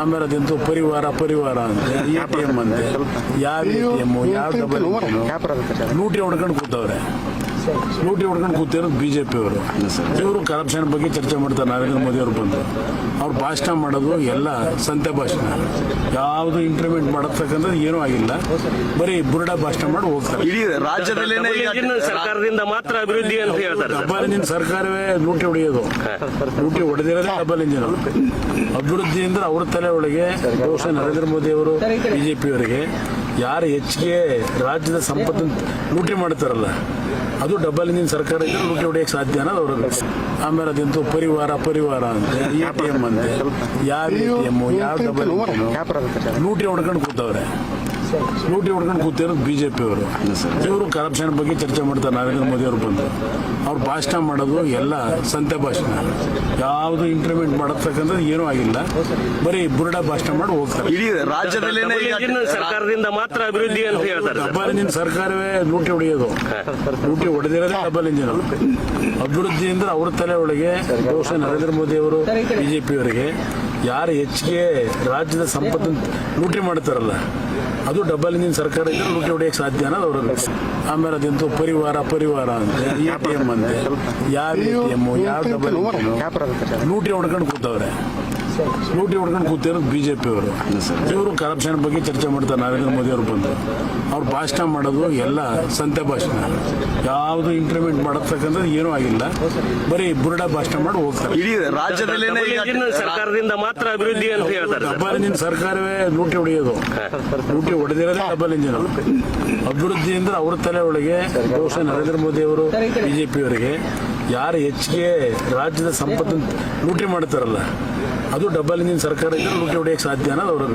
ಆಮೇಲೆ ಅದಂತೂ ಪರಿವಾರ ಪರಿವಾರ ಅಂತ. ಎ ಟಿ ಅಂತೆ. ಯಾವ ಎ ಟಿ ಎಂ ಯಾವ ಡಬಲ್ ಲೂಟಿ ಹೊಡ್ಕೊಂಡು ಕೂತವ್ರೆ. ಲೂಟಿ ಹೊಡ್ಕೊಂಡು ಕೂತಿರೋದು ಬಿ ಜೆ ಪಿ ಅವರು. ಇವರು ಕರಪ್ಷನ್ ಬಗ್ಗೆ ಚರ್ಚೆ ಮಾಡ್ತಾರೆ ನರೇಂದ್ರ ಮೋದಿ ಅವರು ಬಂದು. ಅವ್ರು ಭಾಷಣ ಮಾಡೋದು ಎಲ್ಲ ಸಂತೆ ಭಾಷಣ. ಯಾವುದು ಇಂಪ್ಲಿಮೆಂಟ್ ಮಾಡತಕ್ಕಂಥದ್ದು ಏನೂ ಆಗಿಲ್ಲ. ಬರೀ ಬುರುಡ ಭಾಷಣ ಮಾಡಿ ಹೋಗ್ತಾರೆ. ಇಡೀ ರಾಜ್ಯದಲ್ಲೇನೆ ಸರ್ಕಾರದಿಂದ ಮಾತ್ರ ಅಭಿವೃದ್ಧಿ ಅಂತ ಹೇಳ್ತಾರೆ ಸರ್. ಡಬಲ್ ಇಂಜಿನ್ ಸರ್ಕಾರವೇ ಲೂಟಿ ಹೊಡೆಯೋದು. ಲೂಟಿ ಹೊಡೆದಿರೋದೇ ಡಬಲ್ ಇಂಜಿನ್ ಅಭಿವೃದ್ಧಿ ಅಂದ್ರೆ ಅವ್ರ ತಲೆ ಒಳಗೆ ಬಹುಶಃ ನರೇಂದ್ರ ಮೋದಿ ಅವರು ಬಿಜೆಪಿ ಅವರಿಗೆ. ಯಾರು ಹೆಚ್ಚಿಗೆ ರಾಜ್ಯದ ಸಂಪತ್ತನ್ನು ಲೂಟಿ ಮಾಡ್ತಾರಲ್ಲ ಅದು ಡಬಲ್ ಇಂಜಿನ್ ಸರ್ಕಾರ ಇದ್ರೆ ಲೂಟಿ ಹೊಡೆಯಕ್ಕೆ ಸಾಧ್ಯ ಅನ್ನೋದು ಅವ್ರ ಆಮೇಲೆ ಅದಂತು ಪರಿವಾರ ಪರಿವಾರ ಅಂತ ಎ ಟಿ ಎಂ ಅಂತೆ ಯಾವ ಎ ಟಿ ಎಂ ಯಾವ ಡಬಲ್ ಲೂಟಿ ಹೊಡ್ಕೊಂಡು ಕೂತವ್ರೆ. ಲೂಟಿ ಹೊಡ್ಕೊಂಡು ಕೂತಿರೋದು ಬಿಜೆಪಿ ಅವರು. ಇವರು ಕರಪ್ಷನ್ ಬಗ್ಗೆ ಚರ್ಚೆ ಮಾಡ್ತಾರೆ ನರೇಂದ್ರ ಮೋದಿ ಅವರು ಬಂದು. ಅವ್ರು ಭಾಷಣ ಮಾಡೋದು ಎಲ್ಲ ಸಂತೆ ಭಾಷಣ. ಯಾವುದು ಇಂಪ್ಲಿಮೆಂಟ್ ಮಾಡತಕ್ಕಂಥದ್ದು ಏನೂ ಆಗಿಲ್ಲ. ಬರೀ ಬುರುಡ ಭಾಷಣ ಮಾಡಿ ಹೋಗ್ತಾರೆ. ಇಡೀ ರಾಜ್ಯದಲ್ಲೇ ಡಬಲ್ ಸರ್ಕಾರದಿಂದ ಮಾತ್ರ ಅಭಿವೃದ್ಧಿ ಅಂತ ಹೇಳ್ತಾರೆ. ಡಬಲ್ ಇಂಜಿನ್ ಸರ್ಕಾರವೇ ಲೂಟಿ ಹೊಡೆಯೋದು. ಲೂಟಿ ಹೊಡೆದಿರೋದೇ ಡಬಲ್ ಇಂಜಿನ್ ಅಭಿವೃದ್ಧಿ ಅಂದ್ರೆ ಅವ್ರ ತಲೆ ಒಳಗೆ ಬಹುಶಃ ನರೇಂದ್ರ ಮೋದಿ ಅವರು ಬಿಜೆಪಿ ಅವರಿಗೆ. ಯಾರು ಹೆಚ್ಚಿಗೆ ರಾಜ್ಯದ ಸಂಪತ್ತನ್ನು ಲೂಟಿ ಮಾಡ್ತಾರಲ್ಲ ಅದು ಡಬಲ್ ಇಂಜಿನ್ ಸರ್ಕಾರ ಇದ್ರೆ ಲೂಟಿ ಹೊಡೆಯಕ್ಕೆ ಸಾಧ್ಯ ಅನ್ನೋದು ಅವ್ರ ಆಮೇಲೆ ಅದೆಂತೂ ಪರಿವಾರ ಪರಿವಾರ ಅಂತ ಎ ಟಿ ಎಂ ಅಂತೆ ಯಾವ ಎ ಟಿ ಎಂ ಯಾವ ಡಬಲ್ ಲೂಟಿ ಹೊಡ್ಕೊಂಡು ಕೂತವ್ರೆ. ಲೂಟಿ ಹೊಡ್ಕೊಂಡು ಕೂತಿರೋದು ಬಿಜೆಪಿ ಅವರು. ಇವರು ಕರಪ್ಷನ್ ಬಗ್ಗೆ ಚರ್ಚೆ ಮಾಡ್ತಾರೆ ನರೇಂದ್ರ ಮೋದಿ ಅವರು ಬಂದು ಅವ್ರು ಭಾಷಣ ಮಾಡೋದು ಎಲ್ಲ ಸಂತೆ ಭಾಷಣ. ಯಾವುದು ಇಂಪ್ಲಿಮೆಂಟ್ ಮಾಡತಕ್ಕಂಥದ್ದು ಏನೂ ಆಗಿಲ್ಲ. ಬರೀ ಬುರುಡ ಭಾಷಣ ಮಾಡಿ ಹೋಗ್ತಾರೆ. ಇಡೀ ರಾಜ್ಯದಲ್ಲಿ ಡಬಲ್ ಇಂಜಿನ್ ಸರ್ಕಾರದಿಂದ ಮಾತ್ರ ಅಭಿವೃದ್ಧಿ ಅಂತ ಹೇಳ್ತಾರೆ. ಡಬಲ್ ಇಂಜಿನ್ ಸರ್ಕಾರವೇ ಲೂಟಿ ಹೊಡೆಯೋದು. ಲೂಟಿ ಹೊಡೆದಿರೋದೇ ಡಬಲ್ ಇಂಜಿನ್ ಅಭಿವೃದ್ಧಿ ಅಂದ್ರೆ ಅವ್ರ ತಲೆ ಒಳಗೆ ಬಹುಶಃ ನರೇಂದ್ರ ಮೋದಿ ಅವರು ಬಿಜೆಪಿ ಅವರಿಗೆ. ಯಾರು ಹೆಚ್ಚಿಗೆ ರಾಜ್ಯದ ಸಂಪತ್ತನ್ನು ಲೂಟಿ ಮಾಡ್ತಾರಲ್ಲ, ಅದು ಡಬಲ್ ಇಂಜಿನ್ ಸರ್ಕಾರ ಇದ್ರೆ ಲೂಟಿ ಹೊಡೆಯಕ್ಕೆ ಸಾಧ್ಯ ಅನ್ನೋದು ಅವ್ರ